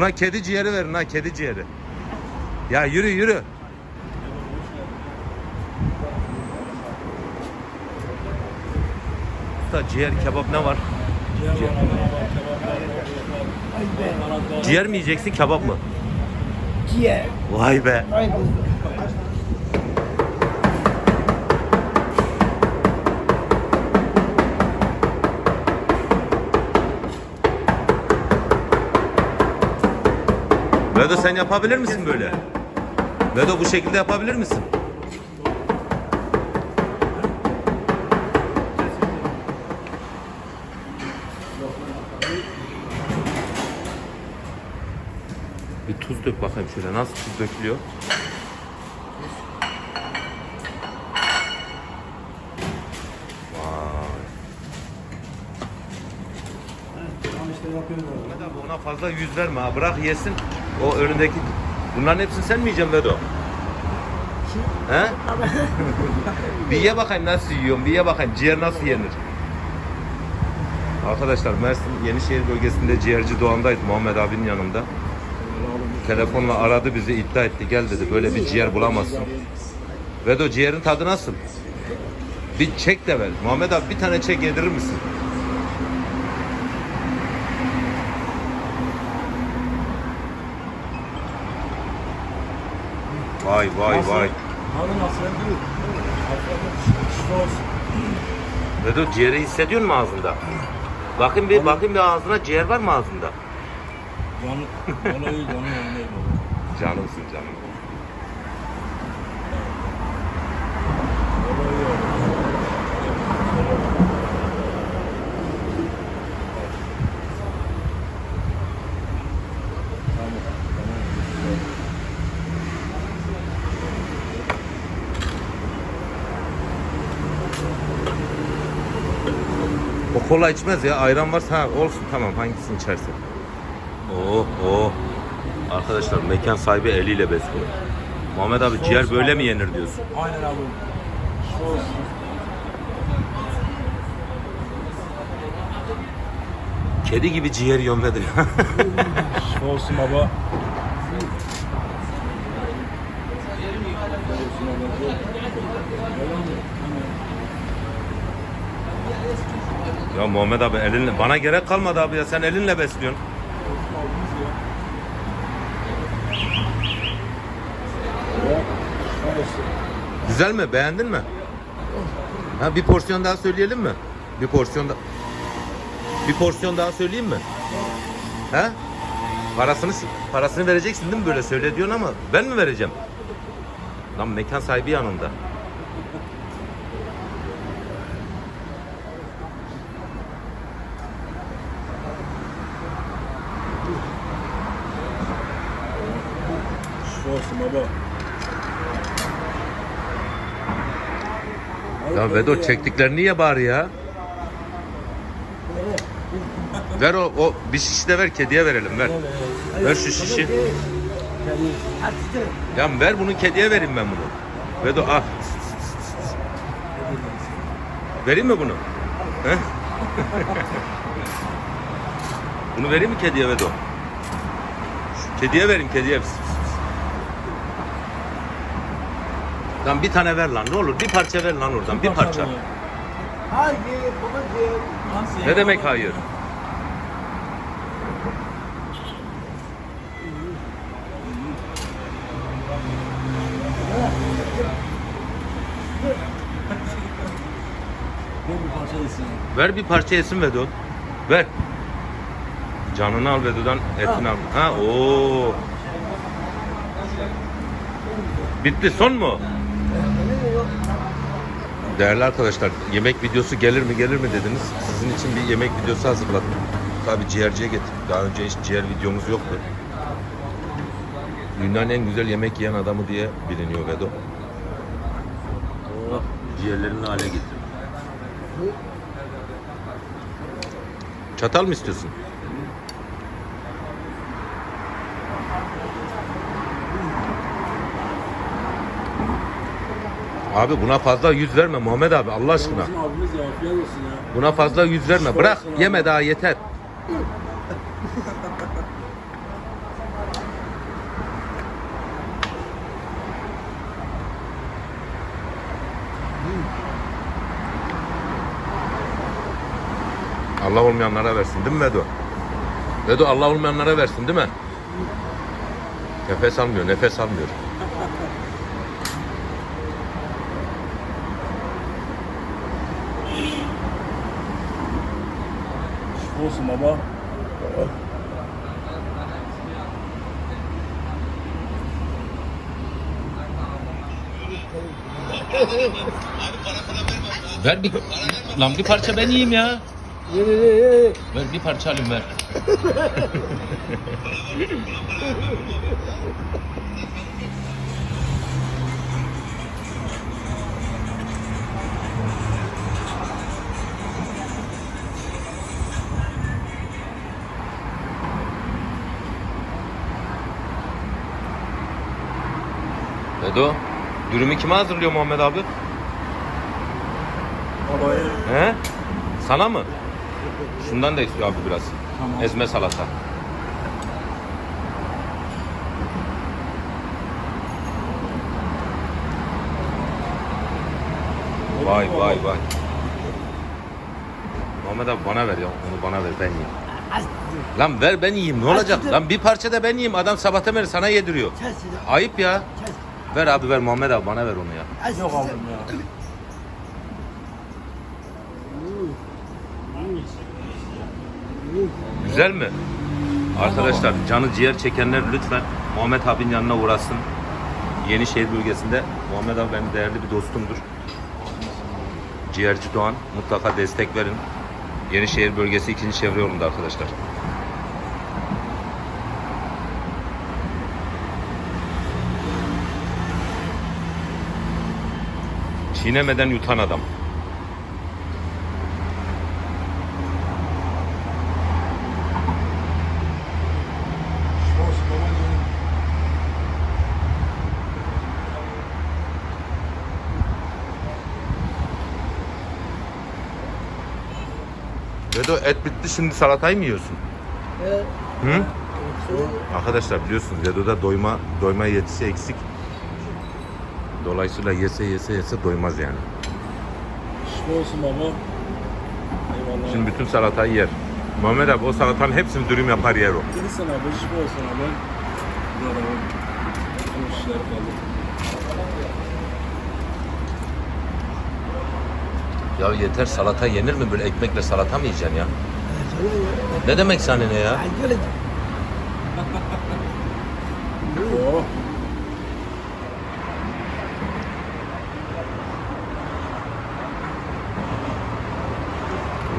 Buna kedi ciğeri verin ha kedi ciğeri. Ya yürü yürü. Usta ciğer kebap ne var? Ciğer mi yiyeceksin kebap mı? Ciğer. Vay be. Vedo sen yapabilir misin böyle? Vedo bu şekilde yapabilir misin? Bir tuz dök bakayım şöyle nasıl tuz dökülüyor? Vay. Ahmet abi ona fazla yüz verme ha. Bırak yesin. O önündeki... Bunların hepsini sen mi yiyeceksin Vedo? He? bir ye bakayım nasıl yiyorsun. Bir ye bakayım ciğer nasıl yenir. Arkadaşlar Mersin Yenişehir bölgesinde ciğerci Doğan'daydı Muhammed abinin yanında. Telefonla aradı bizi iddia etti. Gel dedi böyle bir ciğer bulamazsın. Vedo ciğerin tadı nasıl? Bir çek de ver. Muhammed abi bir tane çek yedirir misin? Vay vay vay. Abi nasıl? Sos. Vedo ciğeri hissediyor musun ağzında? Bakın bir bakın bir ağzına ciğer var mı ağzında? Yanı, olayı yanı yanındayım abi. Canımsın canım. Olayı yok. Tamam, tamam. O kola içmez ya. Ayran varsa ha olsun tamam hangisini içersin. Oh oh. Arkadaşlar mekan sahibi eliyle besliyor. Muhammed abi ciğer böyle mi yenir diyorsun? Aynen abi. Sos. Kedi gibi ciğer dedi. Sos baba. Ya Muhammed abi elinle bana gerek kalmadı abi ya sen elinle besliyorsun. Güzel mi? Beğendin mi? Ha bir porsiyon daha söyleyelim mi? Bir porsiyon da Bir porsiyon daha söyleyeyim mi? He? Parasını parasını vereceksin değil mi böyle söyle diyorsun ama ben mi vereceğim? Lan mekan sahibi yanında. Sos baba. Ya Vedo çektiklerini niye bari ya? Ver o, o bir şişi de ver kediye verelim ver. Ver şu şişi. Ya ver bunu kediye vereyim ben bunu. Vedo al. Vereyim mi bunu? He? bunu vereyim mi kediye Vedo? Şu kediye vereyim kediye. Lan bir tane ver lan ne olur bir parça ver lan oradan bir parça. Hayır babacığım. Ne demek hayır? Ben bir parça yesin. Ver bir parça yesin Vedo. Ver. Canını al Vedo'dan etini al. Ha o. Bitti son mu? Değerli arkadaşlar yemek videosu gelir mi gelir mi dediniz. Sizin için bir yemek videosu hazırladım. Tabi ciğerciye getirdik. Daha önce hiç ciğer videomuz yoktu. Dünyanın en güzel yemek yiyen adamı diye biliniyor Vedo. Bak ciğerlerini hale getirdim. Çatal mı istiyorsun? Abi buna fazla yüz verme Muhammed abi Allah aşkına. Abimiz afiyet olsun ya. Buna fazla yüz verme. Bırak yeme daha yeter. Allah olmayanlara versin değil mi Vedo? Vedo Allah olmayanlara versin değil mi? Nefes almıyor, nefes almıyor. Şifa olsun baba. Ver bir lan bir parça ben yiyeyim ya. Ye ye ye. Ver bir parça alayım ver. Edo, dürümü kime hazırlıyor Muhammed abi? Babaya. He? Sana mı? Şundan da istiyor abi biraz. Tamam. Ezme salata. Vay vay vay. Muhammed abi bana ver ya. Onu bana ver ben yiyeyim. Lan ver ben yiyeyim. Ne olacak? Lan bir parça da ben yiyeyim. Adam sabahtan beri sana yediriyor. Ayıp ya. Ver abi ver Muhammed abi bana ver onu ya. Yok aldım ya. Güzel mi? Arkadaşlar canı ciğer çekenler lütfen Muhammed abinin yanına uğrasın. Yenişehir bölgesinde Muhammed abi benim değerli bir dostumdur. Ciğerci Doğan mutlaka destek verin. Yenişehir bölgesi ikinci çevre yolunda arkadaşlar. Çiğnemeden yutan adam. Vedo et bitti şimdi salatayı mı yiyorsun? Ee, Hı? Arkadaşlar biliyorsunuz Vedo'da doyma doyma yetisi eksik. Dolayısıyla yese yese yese doymaz yani. Şifa olsun baba. Eyvallah. Şimdi bütün salatayı yer. Muhammed abi o salatanın hepsini dürüm yapar yer o. Gelirsen abi şifa olsun abi. Var. Bu işler kaldı. Ya yeter salata yenir mi böyle ekmekle salata mı yiyeceksin ya. Ne demek sana ne ya? Ay, böyle- Oh.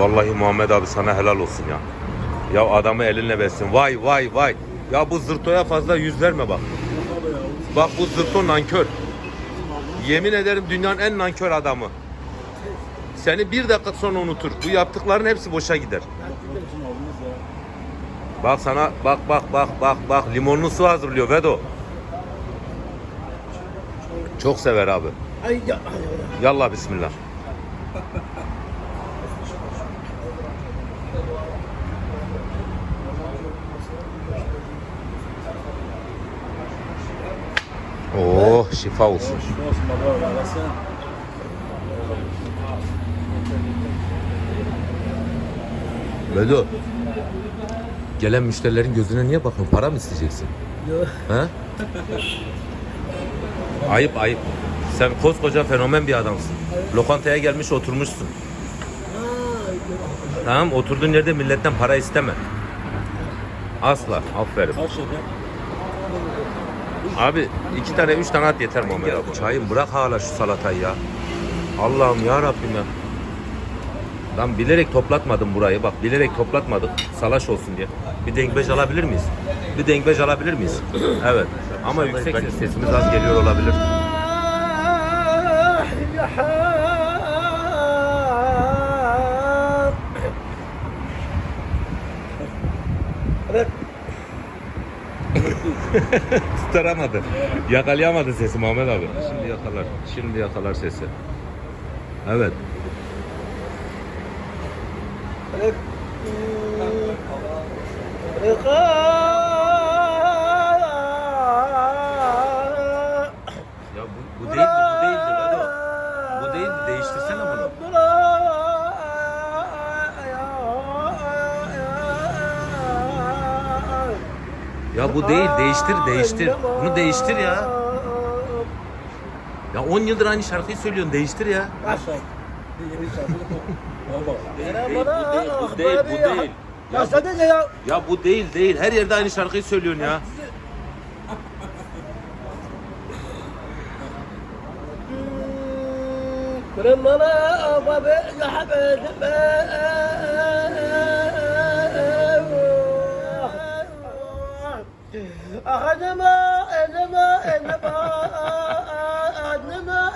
Vallahi Muhammed abi sana helal olsun ya. Ya adamı elinle bessin. Vay vay vay. Ya bu zırtoya fazla yüz verme bak. Bak bu zırto nankör. Yemin ederim dünyanın en nankör adamı. Seni bir dakika sonra unutur. Bu yaptıkların hepsi boşa gider. Bak sana bak bak bak bak bak limonlu su hazırlıyor Vedo. Çok sever abi. Yallah bismillah. Oh şifa olsun. Şifa olsun baba. Gelen müşterilerin gözüne niye bakın? Para mı isteyeceksin? Yok. Ha? ayıp ayıp. Sen koskoca fenomen bir adamsın. Lokantaya gelmiş oturmuşsun. Tamam oturduğun yerde milletten para isteme. Asla. Aferin. Kaç? Abi iki tane üç tane at yeter Muhammed abi. Çayım bırak hala şu salatayı ya. Allah'ım ya Rabbim ya. Lan bilerek toplatmadım burayı bak bilerek toplatmadık salaş olsun diye. Bir dengbej alabilir miyiz? Bir dengbej alabilir miyiz? Evet. Ama yüksek ses. Sesimiz az geliyor olabilir. Ah, ya har. Evet. Tutaramadı. Yakalayamadı sesi Muhammed abi. Şimdi yakalar. Şimdi yakalar sesi. Evet. Ya bu, bu değildi, bu değildi. Vedo. Bu değildi, değiştirsene bunu. Ya bu değil değiştir değiştir. Bunu değiştir ya. Ya 10 yıldır aynı şarkıyı söylüyorsun değiştir ya. bu değil bu değil. Ya, sadece ya. Ya bu değil değil. Her yerde aynı şarkıyı söylüyorsun ya. Kırmana ama ben ya Ahanema, enema, enema, enema,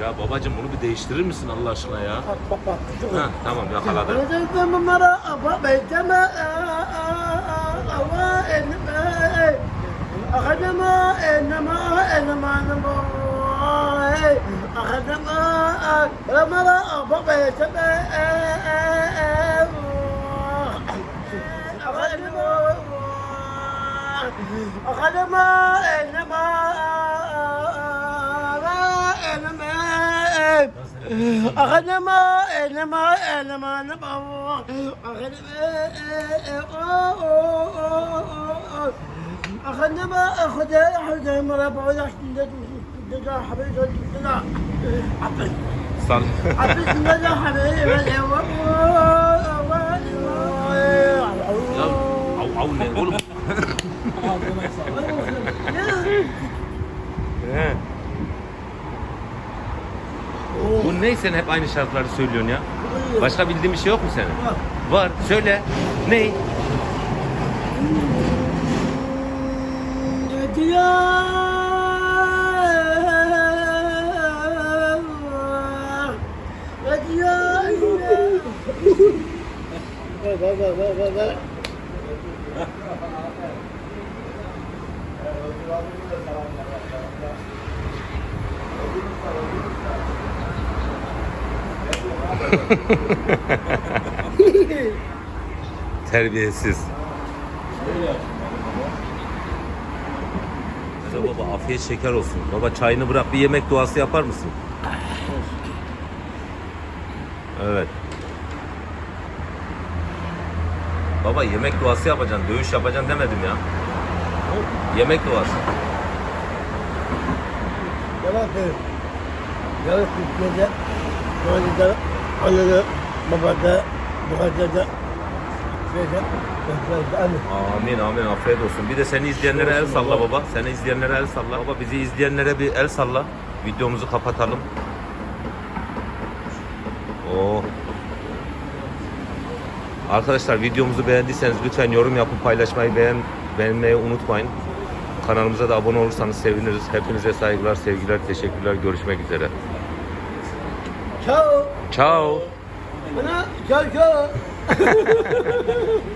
Ya babacım bunu bir değiştirir misin Allah aşkına ya? Bak. Ha, tamam yakaladım. Ahanema, enema, enema, enema, enema. أخدما إنما إنما أخدما إنما إنما نبأ أخدما أخذ أخذ مربع لكن دجا حبيت دجا حبيت صالح حبيت دجا حبيت عون قول Bu ne sen hep aynı şarkıları söylüyorsun ya? Başka bildiğin bir şey yok mu senin? Var. Söyle. Ne? Terbiyesiz. Ya baba afiyet şeker olsun. Baba çayını bırak bir yemek duası yapar mısın? Evet. Baba yemek duası yapacaksın, dövüş yapacaksın demedim ya. Yemek duası. Yarın Türkiye'de, Konya'da, Anadolu, babada, Anadolu. Amin amin afiyet olsun. Bir de seni izleyenlere el salla baba. Seni izleyenlere el salla. Baba bizi izleyenlere bir el salla. Videomuzu kapatalım. Oo. Arkadaşlar videomuzu beğendiyseniz lütfen yorum yapıp paylaşmayı beğen beğenmeyi unutmayın. Kanalımıza da abone olursanız seviniriz. Hepinize saygılar, sevgiler, teşekkürler. Görüşmek üzere. Ciao! Ciao. Bana ciao ciao!